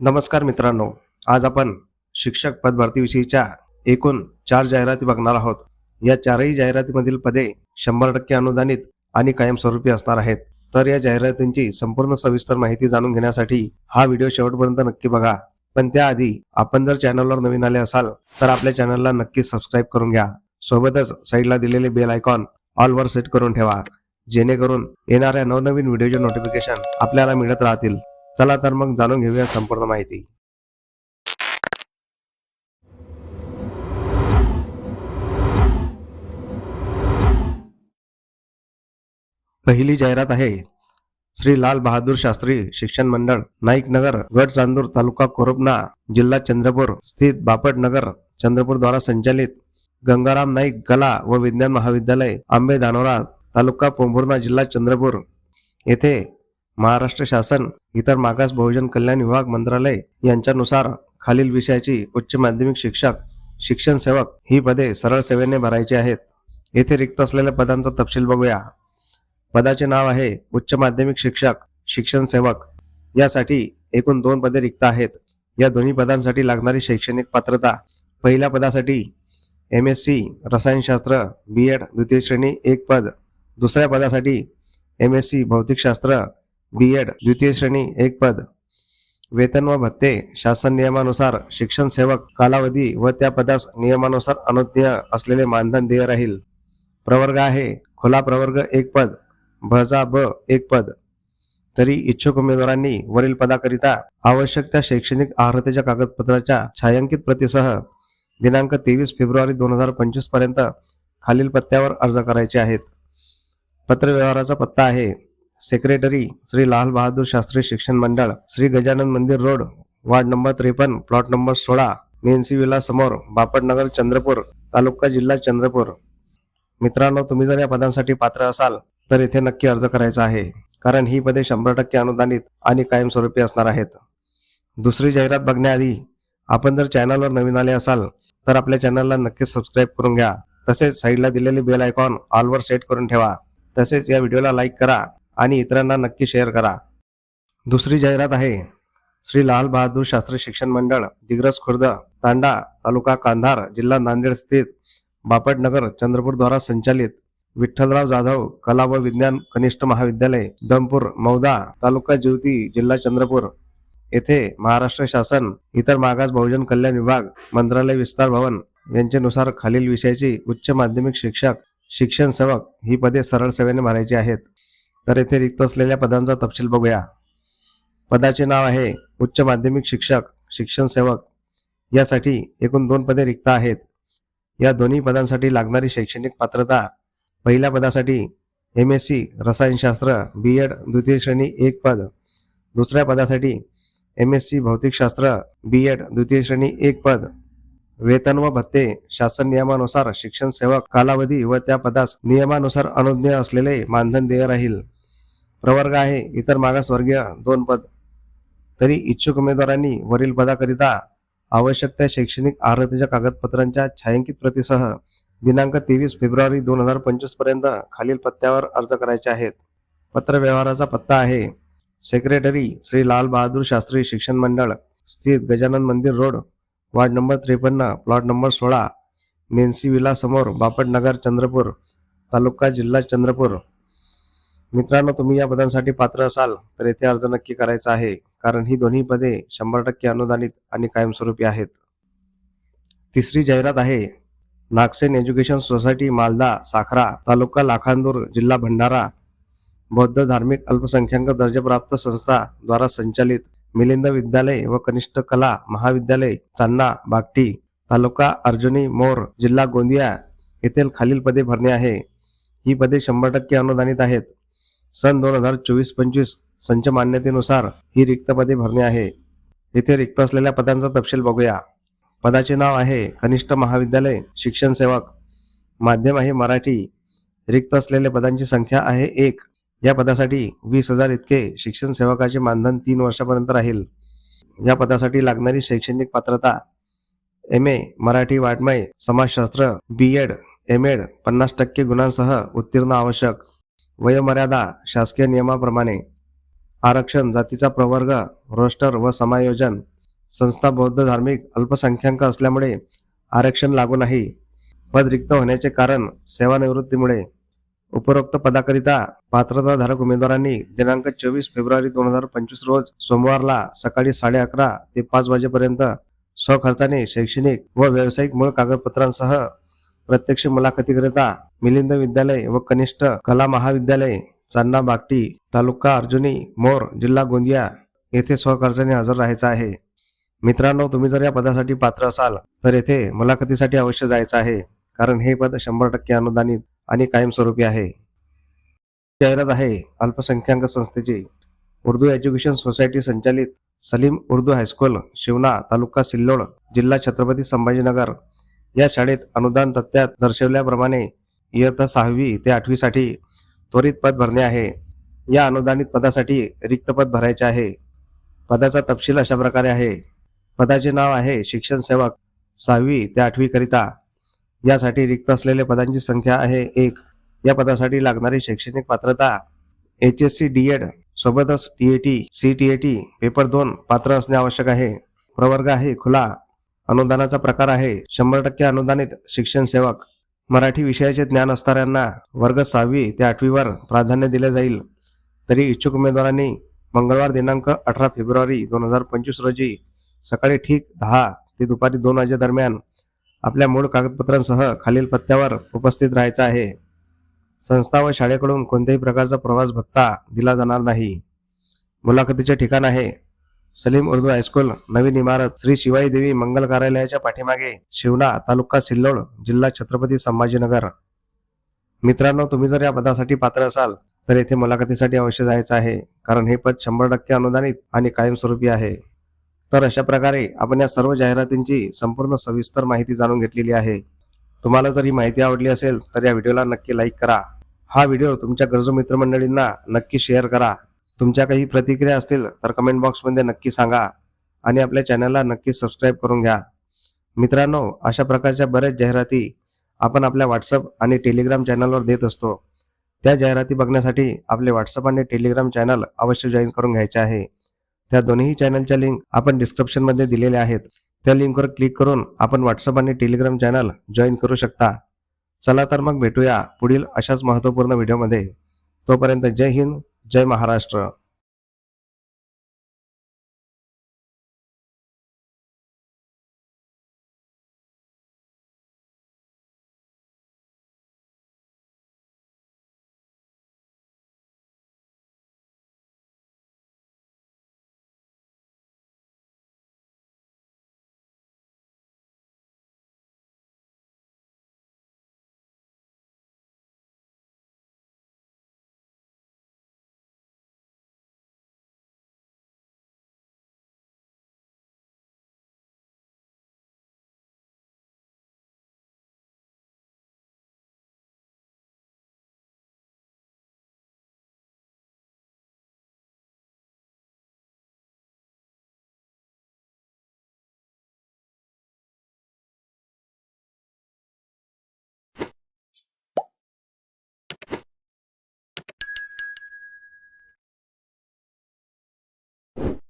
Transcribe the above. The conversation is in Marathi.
नमस्कार मित्रांनो आज आपण शिक्षक पद भरतीविषयीच्या एकूण चार जाहिराती बघणार आहोत. या चारही जाहिरातीमधील पदे शंभर टक्के अनुदानित आणि कायमस्वरूपी असणार आहेत. तर या जाहिरातींची संपूर्ण सविस्तर माहिती जाणून घेण्यासाठी हा व्हिडिओ शेवटपर्यंत नक्की बघा. पण त्याआधी आपण जर चॅनलवर नवीन आले असाल तर आपल्या चॅनलला नक्की सबस्क्राईब करून घ्या. सोबतच साईडला दिलेले बेल आयकॉन ऑलवर सेट करून ठेवा जेणेकरून येणाऱ्या नवनवीन व्हिडिओचे नोटिफिकेशन आपल्याला मिळत राहतील. चला तर मग जाणून घेऊया संपूर्ण माहिती. पहिली जाहिरात आहे श्री लाल बहादूर शास्त्री शिक्षण मंडळ नाईक नगर गट चांदूर तालुका कोरोपना जिल्हा चंद्रपूर स्थित बापट नगर चंद्रपूर द्वारा संचालित गंगाराम नाईक कला व विज्ञान महाविद्यालय आंबे दानोरा तालुका पोंभुर्णा जिल्हा चंद्रपूर येथे महाराष्ट्र शासन इतर मागास बहुजन कल्याण विभाग मंत्रालय यांच्यानुसार खालील विषयाची उच्च माध्यमिक शिक्षक शिक्षण सेवक ही पदे सरळ सेवेने भरायची आहेत. येथे रिक्त असलेल्या पदांचा तपशील बघूया. पदाचे नाव आहे उच्च माध्यमिक शिक्षक शिक्षण सेवक. यासाठी एकूण दोन पदे रिक्त आहेत. या दोन्ही पदांसाठी लागणारी शैक्षणिक पात्रता. पहिल्या पदासाठी एम एस सी रसायनशास्त्र बी एड द्वितीय श्रेणी एक पद. दुसऱ्या पदासाठी एम एस सी भौतिकशास्त्र बी एड द्वितीय श्रेणी एक पद. वेतन व भत्ते शासन नियमानुसार शिक्षण सेवक कालावधी व त्या पदास नियमानुसार अनुज्ञ असलेले मानधन देय राहील. प्रवर्ग आहे. खुला प्रवर्ग एक पद. भजा ब एक पद. तरी इच्छुक उमेदवारांनी वरील पदाकरिता आवश्यक त्या शैक्षणिक अर्हतेच्या कागदपत्राच्या छायांकित प्रतीसह दिनांक तेवीस फेब्रुवारी दोन हजार पंचवीसपर्यंत खालील पत्त्यावर अर्ज करायचे आहेत. पत्रव्यवहाराचा पत्ता आहे. सेक्रेटरी श्री लाल बहादूर शास्त्री शिक्षण मंडळ श्री गजानन मंदिर रोड वार्ड नंबर त्रेपन्न प्लॉट नंबर सोळा नेन्सी विला समोर बापटनगर चंद्रपूर तालुका जिल्हा चंद्रपूर. मित्रांनो तुम्ही जर या पदांसाठी पात्र असाल तर इथे नक्की अर्ज करायचा आहे कारण ही पदे शंभर टक्के अनुदानित आणि कायमस्वरूपी असणार आहेत. दुसरी जाहिरात बघण्याआधी आपण जर चॅनलवर नवीन आले असाल तर आपल्या चॅनलला नक्की सबस्क्राईब करून घ्या. तसेच साईडला दिलेले बेल आयकॉन ऑलवर सेट करून ठेवा. तसेच या व्हिडिओला लाईक करा. आणि इतरांना नक्की शेअर करा. दुसरी जाहिरात आहे श्री लाल बहादूर शास्त्री शिक्षण मंडळ दिग्रस खुर्द तांडा तालुका कांधार जिल्हा नांदेड स्थित बापटनगर चंद्रपूर द्वारा संचालित विठ्ठलराव जाधव कला व विज्ञान कनिष्ठ महाविद्यालय दमपूर मौदा तालुका ज्योती जिल्हा चंद्रपूर. येथे महाराष्ट्र शासन इतर मागास बहुजन कल्याण विभाग मंत्रालय विस्तार भवन यांच्यानुसार खालील विषयाची उच्च माध्यमिक शिक्षक शिक्षण सेवक ही पदे सरळ सेवेने भरायची आहेत. तर येथे रिक्त असलेल्या पदांचा तपशील बघूया. पदाचे नाव आहे उच्च माध्यमिक शिक्षक शिक्षण सेवक. यासाठी एकूण दोन पदे रिक्त आहेत. या दोन्ही पदांसाठी लागणारी शैक्षणिक पात्रता पहिल्या पदासाठी एम एस सी रसायनशास्त्र बी एड द्वितीय श्रेणी एक पद. दुसऱ्या पदासाठी एम एस सी भौतिकशास्त्र बी एड द्वितीय श्रेणी एक पद. वेतन व भत्ते शासन नियमानुसार शिक्षण सेवक कालावधी व त्या पदास नियमानुसार अनुज्ञेय असलेले मानधन देय राहील. प्रवर्ग आहे इतर मागासवर्गीय दोन पद. तरी इच्छुक उमेदवारांनी वरील पदाकरिता आवश्यक त्या शैक्षणिक अर्हतेच्या कागदपत्रांच्या छायांकित प्रतीसह दिनांक तेवीस फेब्रुवारी दोन हजार पंचवीसपर्यंत खालील पत्त्यावर अर्ज करायचे आहेत. पत्र व्यवहाराचा पत्ता आहे. सेक्रेटरी श्री लाल बहादूर शास्त्री शिक्षण मंडळ स्थित गजानन मंदिर रोड वार्ड नंबर त्रेपन्न प्लॉट नंबर सोळा नेन्सी विला समोर बापटनगर चंद्रपूर तालुका जिल्हा चंद्रपूर. मित्रांनो तुम्ही या पदांसाठी पात्र असाल तर येथे अर्ज नक्की करायचा आहे कारण ही दोन्ही पदे शंभर टक्के अनुदानित आणि कायमस्वरूपी आहेत. तिसरी जाहिरात आहे नागसेन एज्युकेशन सोसायटी मालदा साखरा तालुका लाखांदूर जिल्हा भंडारा बौद्ध धार्मिक अल्पसंख्याक दर्जाप्राप्त संस्था द्वारा संचालित मिलिंद विद्यालय व कनिष्ठ कला महाविद्यालय चांना बागटी तालुका अर्जुनी मोर जिल्हा गोंदिया येथील खालील पदे भरणे आहे. ही पदे शंभर टक्के अनुदानित आहेत. सन दोन हजार चोवीस पंचवीस संच मान्यतेनुसार ही रिक्त पदे भरणे आहे. येथे रिक्त असलेल्या पदांचा तपशील बघूया. पदाचे नाव आहे कनिष्ठ महाविद्यालय शिक्षण सेवक. माध्यम आहे मराठी. रिक्त असलेल्या पदांची संख्या आहे एक. या पदासाठी वीस हजार इतके शिक्षण सेवकाचे मानधन तीन वर्षापर्यंत राहील. या पदासाठी लागणारी शैक्षणिक पात्रता. एम ए मराठी वाड्मय समाजशास्त्र बी एड एम एड पन्नास टक्के गुणांसह उत्तीर्ण आवश्यक. वयोमर्यादा शासकीय नियमाप्रमाणे आरक्षण जातीचा प्रवर्ग रोस्टर व समायोजन संस्था बौद्ध धार्मिक अल्पसंख्याक असल्यामुळे आरक्षण लागू नाही. पद रिक्त होण्याचे कारण सेवानिवृत्तीमुळे. उपरोक्त पदाकरिता पात्रताधारक उमेदवारांनी दिनांक चोवीस फेब्रुवारी दोन हजार पंचवीस रोज सोमवारला सकाळी साडे अकरा ते पाच वाजेपर्यंत स्वखर्चाने शैक्षणिक व व्यावसायिक मूळ कागदपत्रांसह प्रत्यक्ष मुलाखतीकरिता मिलिंद विद्यालय व कनिष्ठ कला महाविद्यालय चांदा बागटी तालुका अर्जुनी मोर जिल्हा गोंदिया येथे सहकर्जाने हजर राहायचं आहे. मित्रांनो तुम्ही जर या पदासाठी पात्र असाल तर येथे मुलाखतीसाठी अवश्य जायचं आहे कारण हे पद शंभर टक्के अनुदानित आणि कायमस्वरूपी आहे. जाहिरात आहे अल्पसंख्याक संस्थेची. उर्दू एज्युकेशन सोसायटी संचालित सलीम उर्दू हायस्कूल शिवना तालुका सिल्लोड जिल्हा छत्रपती संभाजीनगर. या शाळेत अनुदान तत्त्यात दर्शवल्याप्रमाणे इयत्ता सहावी ते आठवीसाठी त्वरित पद भरणे आहे. या अनुदानित पदासाठी रिक्त पद भरायचे आहे. पदाचा तपशील अशा प्रकारे आहे. पदाचे नाव आहे शिक्षण सेवक सहावी ते आठवीकरिता यासाठी रिक्त असलेल्या पदांची संख्या आहे एक. या पदासाठी लागणारी शैक्षणिक पात्रता H S C D Ed सोबतच T A T C T A T paper दोन पात्र असणे आवश्यक आहे. प्रवर्ग आहे खुला. अनुदानाचा प्रकार आहे. शंभर टक्के अनुदानित शिक्षण सेवक. मराठी विषयाचे ज्ञान असणाऱ्यांना वर्ग सहावी ते आठवीवर प्राधान्य दिले जाईल. तरी इच्छुक उमेदवारांनी मंगळवार दिनांक अठरा फेब्रुवारी दोन हजार पंचवीस रोजी सकाळी ठीक दहा ते दुपारी दोन वाजेदरम्यान आपल्या मूळ कागदपत्रांसह खालील पत्त्यावर उपस्थित राहायचं आहे. संस्था व शाळेकडून कोणत्याही प्रकारचा प्रवास भत्ता दिला जाणार नाही. मुलाखतीचे ठिकाण आहे. सलीम उर्दू हायस्कूल नवीन इमारत श्री शिवाई देवी मंगल कार्यालयाच्या पाठीमागे शिवना तालुका सिल्लोड जिल्हा छत्रपती संभाजीनगर. मित्रांनो तुम्ही जर या पदासाठी पात्र असाल तर येथे मुलाखतीसाठी अवश्य जायचं आहे कारण हे पद शंभर टक्के अनुदानित आणि कायमस्वरूपी आहे. तर अशा प्रकारे आपण या सर्व जाहिरातींची संपूर्ण सविस्तर माहिती जाणून घेतलेली आहे. तुम्हाला जर ही माहिती आवडली असेल तर या व्हिडिओला नक्की लाईक करा. हा व्हिडिओ तुमच्या गरजू मित्रमंडळींना नक्की शेअर करा. तुमच्या काही प्रतिक्रिया असतील तर कमेंट बॉक्समध्ये नक्की सांगा आणि आपल्या चॅनलला नक्की सबस्क्राईब करून घ्या. मित्रांनो अशा प्रकारच्या बऱ्याच जाहिराती आपण आपल्या व्हॉट्सअप आणि टेलिग्राम चॅनलवर देत असतो. त्या जाहिराती बघण्यासाठी आपले व्हॉट्सअप आणि टेलिग्राम चॅनल अवश्य जॉईन करून घ्यायचे आहे. त्या दोन्ही चॅनलच्या लिंक आपण डिस्क्रिप्शनमध्ये दिलेल्या आहेत. त्या लिंकवर क्लिक करून आपण व्हॉट्सअप आणि टेलिग्राम चॅनल जॉईन करू शकता. चला तर मग भेटूया पुढील अशाच महत्त्वपूर्ण व्हिडिओमध्ये तोपर्यंत जय हिंद जय महाराष्ट्र.